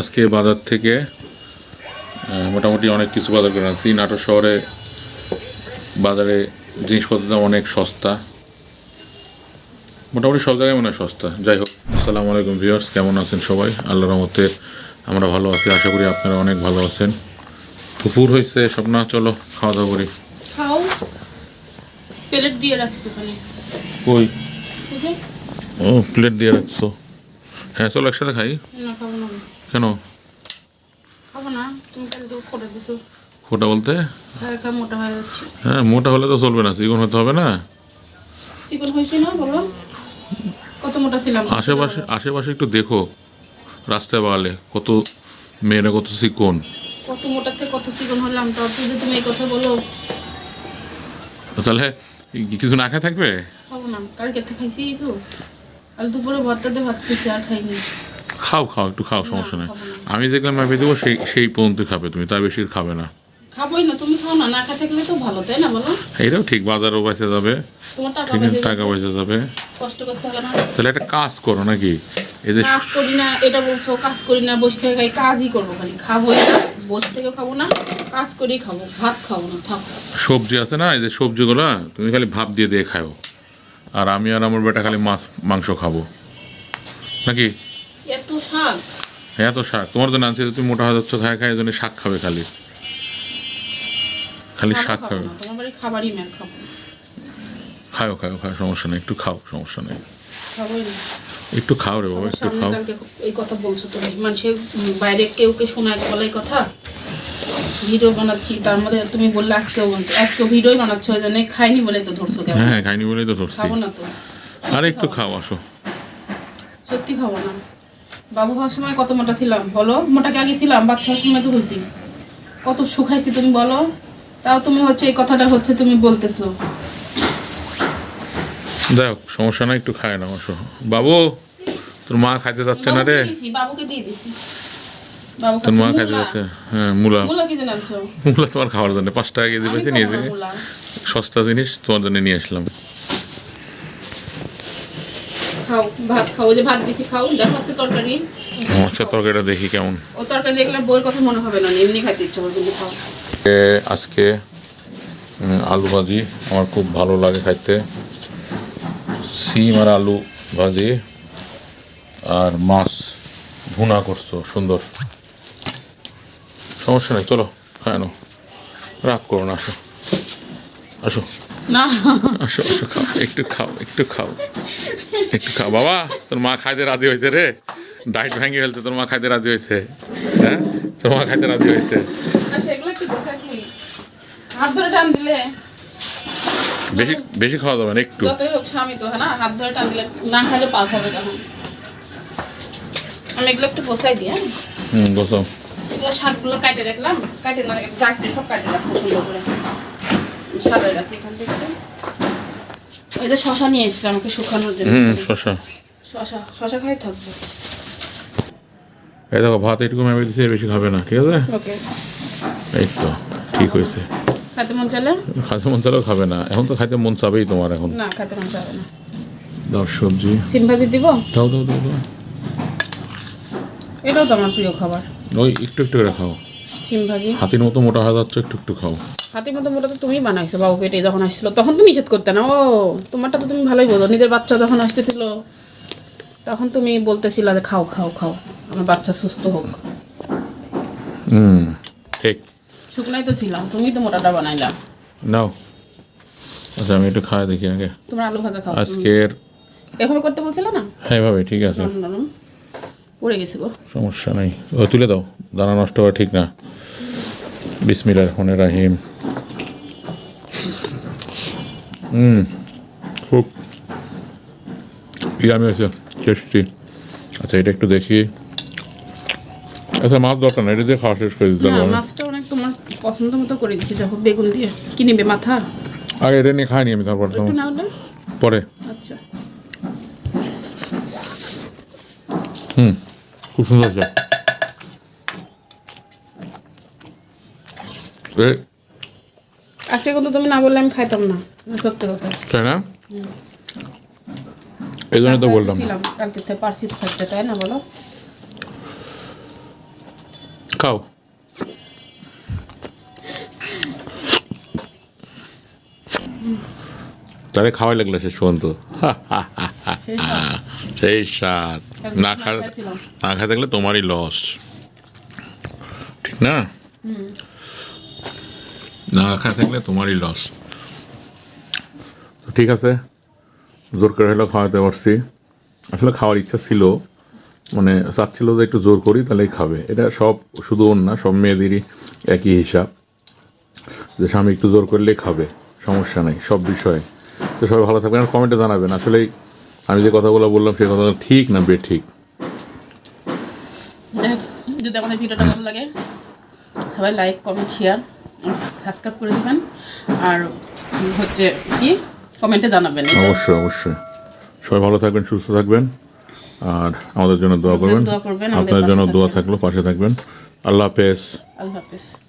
আজকে বাজার থেকে মোটামুটি অনেক কিছু বাজার করে আনছি। নাটোর শহরে বাজারে জিনিসপত্রের দাম অনেক সস্তা। মোটামুটি সব জায়গায় মনে হয় সস্তা। যাই হোক আসসালামু আলাইকুম ভিউয়ার্স কেমন আছেন সবাই? আল্লাহর রহমতে আমরা ভালো আছি আশা করি আপনারা অনেক ভালো আছেন। দুপুর হয়েছে সব না চলো খাওয়া দাওয়া করি। খাও। প্লেট দিয়ে রাখছি কই? ও প্লেট দিয়ে রাখছো। হ্যাঁ চলো একসাথে খাই। না খাব না। আমি। কেন? খাব না তুমি কালকে তো করে দিছো। খোটা বলতে? খায় খায় মোটা হয়ে যাচ্ছে। হ্যাঁ মোটা হলে তো চলবে না চিকন হতে হবে না। চিকন হয়েছে না বলো। কত মোটা ছিলাম? আশেপাশে আশেপাশে একটু দেখো রাস্তায় বাগালে কত মেয়েরা কত চিকন। কত থেকে কত চিকন হলাম তো যদি তুমি এই কথা বলো। তাহলে কিছু না খেয়ে থাকবে? খাব না কালকে খাইছি কিছু কাল দুপুরে ভাতটা দিয়ে ভাত খেয়েছি আর খাইনি। খাও খাও একটু খাও সমস্যা নেই। আমি যেগুলো মেপে দেবো সেই সেই পর্যন্ত খাবে তুমি তার বেশি খাবে না। খাবোই না তুমি খাও না না খা থাকলে তো ভালো তাই না বলো? এইটাও ঠিক বাজারও বেঁচে যাবে তোমার টাকা বেঁচে টাকা যাবে, বেঁচে যাবে। কষ্ট করতে হবে না। তাহলে একটা কাজ করো নাকি? এই যে কাজ করি না এটা বলছো কাজ করি না বসে থেকে খাই কাজই করব খালি খাবোই না বসে থেকে খাব না কাজ করেই খাব ভাত খাব না থাক। সবজি আছে না এই যে সবজিগুলো তুমি খালি ভাব দিয়ে দিয়ে খাও। আর আমি আর আমার বেটা খালি মাছ মাংস খাব। নাকি? এত শাক। হ্যাঁ তো শাক। তোমার জন্য আনছি তুমি মোটা হয়ে যাচ্ছ খায় খায় জন্য শাক খাবে খালি। খালি শাক খাবে খাবারই মেন খাও খাও খাও সমস্যা নেই একটু খাও সমস্যা নেই। একটু খাও রে বাবা একটু খাও। এই কথা বলছো তুমি মানুষের বাইরে কেউ কে শোনায় বলে কথা। ভিডিও বানাচ্ছি তার মধ্যে তুমি বললে আজকেও বলতে আজকেও ভিডিওই বানাচ্ছ ওই জন্য খাইনি বলে তো ধরছো কেমন? হ্যাঁ খাইনি বলেই তো ধরছি। খাব না তো। আর একটু খাও আসো। সত্যি খাব না। বাবু হওয়ার সময় কত মোটা ছিলাম? বলো। মোটাকে আগে ছিলাম বাচ্চা হওয়ার সময় তো হয়েছি কত শুকাইছি তুমি বলো। তাও তুমি হচ্ছে এই কথাটা হচ্ছে তুমি বলতেছো। যাই হোক সমস্যা একটু খায় না বাবু তোর মা খাইতে যাচ্ছে না রে? বাবুকে দিয়ে দিছি। তোর মা খাচ্ছে খাইতে যাচ্ছে? হ্যাঁ মূলা। মূলা তোমার খাওয়ার জন্য পাঁচ টাকা কেজি পেয়েছে নিয়ে না সস্তা জিনিস তোমার জন্য নিয়ে আসলাম। খাও ভাত খাও যে ভাত দিছি খাও দেখো আজকে তরকারি। আচ্ছা তরকারিটা দেখি কেমন। ও তরকারি দেখলে বইয়ের কথা মনে হবে না এমনি খাইতে ইচ্ছে করবে কিন্তু খাও। আজকে আলু ভাজি আমার খুব ভালো লাগে খাইতে। সিম আর আলু ভাজি আর মাছ ভুনা করছ সুন্দর। সমস্যা নেই চলো খায় নাও। রাগ করো না আসো। আসো। না। আসো আসো খাও একটু খাও একটু খাও। একটু খাও। বাবা তোর মা খাইতে রাজি হয়েছে রে। ডাইট ভেঙে ফেলতে তোর মা খাইতে রাজি হয়েছে। হ্যাঁ? তোর মা খাইতে রাজি হয়েছে। আচ্ছা বেশি বেশি খাওয়া যাবে না একটু। যতই হোক স্বামী তো হ্যাঁ হাত ধরে টান দিলে না খাইলে পা খাবে তখন আমি এগুলো একটু বসাই দিই হ্যাঁ? হুম এগুলো শাকগুলো কাটে রাখলাম। কাটে না চাকরি সব কাটে রাখব সুন্দর করে। সাজাই রাখি এখান থেকে। ওই যে শশা নিয়ে এসেছিলাম আমাকে শুকানোর জন্য। হুম শসা শশা শশা খাই থাকব এই দেখো ভাত একটু মেপে দিচ্ছে বেশি খাবে না ঠিক আছে? ওকে। এই তো ঠিক হয়েছে। খাইতে মন চলে খাইতে মন চালেও খাবে না। এখন তো খাইতে মন চাবেই তোমার এখন। না খাইতে মন চাবে না। দাও সবজি। সিম ভাজি দিব? দাও দাও দাও দাও। এটাও তো আমার প্রিয় খাবার। ওই একটু একটু করে খাও। সিম ভাজি। হাতির মতো মোটা হয়ে যাচ্ছে একটু একটু খাও। হাতের মতো মোটা তো তুমি বানাইছো বাবু পেটে যখন আসছিল তখন তো নিষেধ করতে না। ও তোমারটা তো তুমি ভালোই বোঝো নিজের বাচ্চা যখন আসতেছিল তখন তুমি বলতেছিলা যে খাও খাও খাও আমার বাচ্চা সুস্থ হোক। হুম ঠিক। শুকনাই তো ছিলাম তুমি তো মোটাটা বানাইলা। নাও। আচ্ছা আমি একটু খাওয়া দেখি আগে। তোমার আলু ভাজা খাও। আজকের এভাবে করতে বলছিল না? হ্যাঁ ভাবে ঠিক আছে। পড়ে গেছিল সমস্যা নাই। ও তুলে দাও। দানা নষ্ট হওয়া ঠিক না। বিসমিল্লাহ রহমান রাহিম হুম খুব ইয়ামি হয়েছে টেস্টি আচ্ছা এটা একটু দেখি। আচ্ছা মাছ দরকার না এটা দিয়ে খাওয়া শেষ করে দিতে পারব মাছটা অনেক তোমার পছন্দ মতো করে দিচ্ছি দেখো বেগুন দিয়ে। কি নিবে মাথা? আগে এটা নিয়ে খাইনি আমি তারপর পরে। আচ্ছা। হুম। খুব সুন্দর হয়েছে আজকে কিন্তু তুমি না বললে আমি খাইতাম না সত্যি কথা। তাই না? এই জন্য তো বললাম। কালকে থেকে থাকতে তাই না বলো? খাও। তাহলে খাওয়াই লাগল শেষ পর্যন্ত। সেই স্বাদ। না খা না খাই থাকলে তোমারই লস ঠিক না? না খাই থাকলে তোমারই লস তো ঠিক আছে জোর করে হলেও খাওয়াতে পারছি। আসলে খাওয়ার ইচ্ছা ছিল মানে চাচ্ছিল যে একটু জোর করি তাহলেই খাবে। এটা সব শুধু ওর না সব মেয়েদেরই একই হিসাব যে স্বামী একটু জোর করলেই খাবে সমস্যা নেই সব বিষয়ে। তো সবাই ভালো থাকবেন আর কমেন্টে জানাবেন। আসলেই আমি যে কথাগুলো বললাম সেই কথাগুলো ঠিক না বে ঠিক যাই যদি আমাদের ভিডিওটা ভালো লাগে সবাই লাইক কমেন্ট শেয়ার সাবস্ক্রাইব করে দেবেন। আর হচ্ছে কি কমেন্টে জানাবেন। অবশ্যই অবশ্যই। সবাই ভালো থাকবেন সুস্থ থাকবেন। আর আমাদের জন্য দোয়া করবেন। আপনার আপনাদের জন্য দোয়া। থাকল পাশে থাকবেন। আল্লাহ হাফেজ। আল্লাহ হাফিজ।